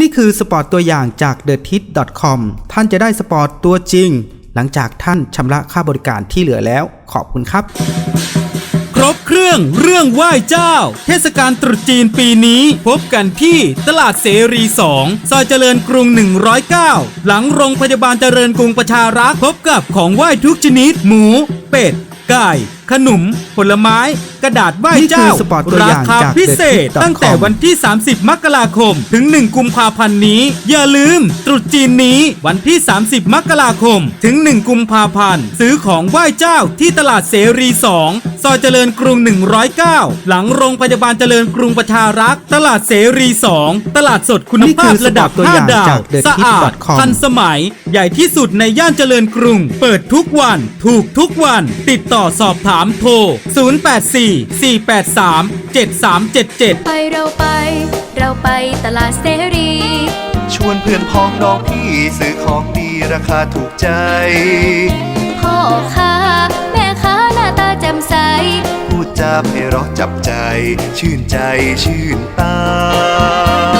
นี่คือสปอร์ตตัวอย่างจาก t h e t i t c o m ท่านจะได้สปอร์ตตัวจริง หลังจากท่านชำระค่าบริการที่เหลือแล้ว ขอบคุณครับ ครบเครื่องเรื่องไหว้เจ้า เทศกาลตรุษจีนปีนี้ พบกันที่ตลาดเสรี2ซอยเจริญกรุง 109 หลังโรงพยาบาลเจริญกรุงประชารักษ์พบกับของไหว้ทุกชนิดหมู เป็ด ไก่ขนม ผลไม้ กระดาษไหว้เจ้า นี่คือสปอร์ตตัวอย่างราคาจากพิเศษ TheTip.com ตั้งแต่วันที่ 30 มกราคม ถึง 1 กุมภาพันธ์นี้ อย่าลืม ตรุษจีนนี้วันที่ 30 มกราคม ถึง 1 กุมภาพันธ์ ซื้อของไหว้เจ้าที่ตลาดเสรี 2 ซอยเจริญกรุง 109 หลังโรงพยาบาลเจริญกรุงประชารักษ์ ตลาดเสรี 2 ตลาดสดคุณนี่ภาคืพอสระดับปอร์ตตัวอย่าง5ดาวจาก The สะอาด Tip.com ทันสมัย ใหญ่ที่สุดในย่านเจริญกรุง เปิดทุกวัน ถูกทุกวัน ติดต่อสอบถามโทร 0844837377 ไปเราไป เราไปตลาดเสรี ชวนเพื่อนพ้องน้องพี่ซื้อของดีราคาถูกใจ พ่อค้า จาไพเราะจับใจ ชื่นใจชื่นตา